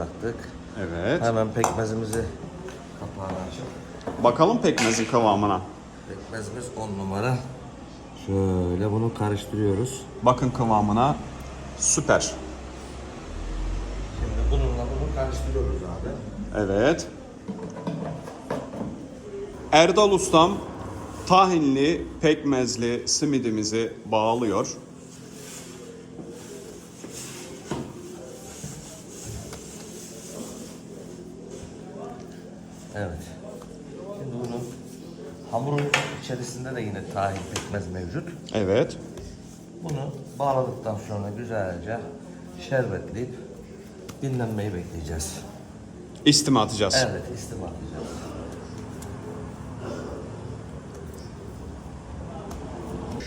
Baktık. Evet. Hemen pekmezimizi kapağını açıp Bakalım pekmezin kıvamına. pekmezimiz 10 numara. Şöyle bunu karıştırıyoruz. Bakın kıvamına. Süper. Şimdi bununla bunu karıştırıyoruz abi. Evet. Erdal Ustam tahinli pekmezli simidimizi bağlıyor. Evet. Şimdi bunun hamurun içerisinde de yine tahin pekmez mevcut. Evet. Bunu bağladıktan sonra güzelce şerbetleyip dinlenmeyi bekleyeceğiz. İstime atacağız. Evet, istim atacağız.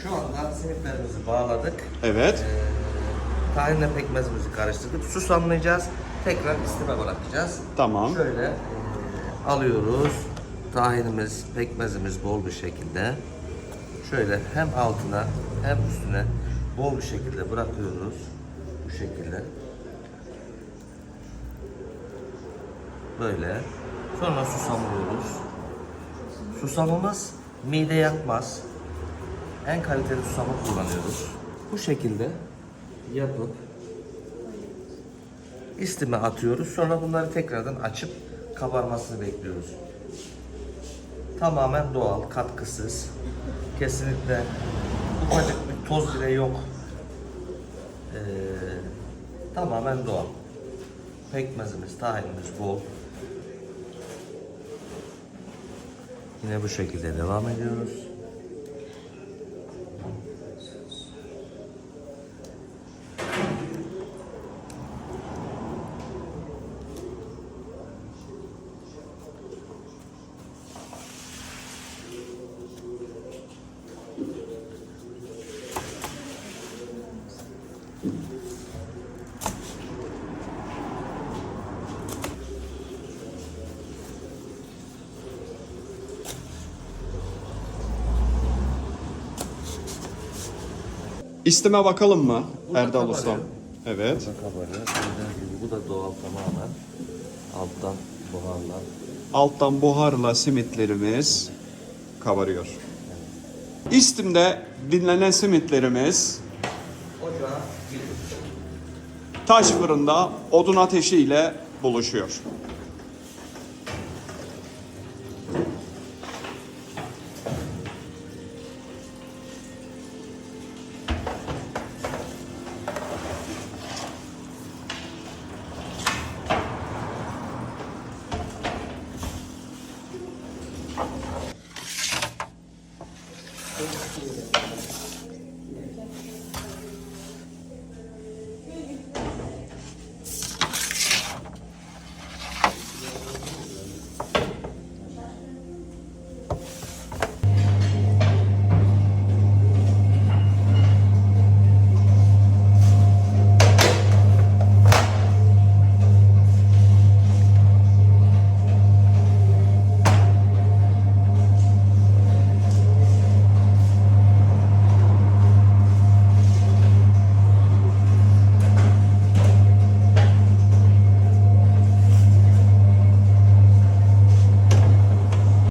Şu anda simitlerimizi bağladık. Evet. Ee, tahinle pekmezimizi karıştırdık. Susamlayacağız. Tekrar istime bırakacağız. Tamam. Şöyle e, alıyoruz. Tahinimiz, pekmezimiz bol bir şekilde. Şöyle hem altına hem üstüne bol bir şekilde bırakıyoruz. Bu şekilde. Böyle. Sonra susamlıyoruz. Susamımız mide yakmaz. En kaliteli susamı kullanıyoruz. Bu şekilde yapıp istime atıyoruz. Sonra bunları tekrardan açıp kabarmasını bekliyoruz. Tamamen doğal, katkısız. Kesinlikle ufacık bir toz bile yok. Ee, tamamen doğal. Pekmezimiz, tahinimiz bol. Yine bu şekilde devam ediyoruz. İstime bakalım mı Bu da Erdal kabarıyor. Ustam? Evet. Kabarıyor. Gördüğünüz gibi bu da doğal tamamen. Alttan buharla. Alttan buharla simitlerimiz kabarıyor. İstimde dinlenen simitlerimiz taş fırında odun ateşiyle buluşuyor.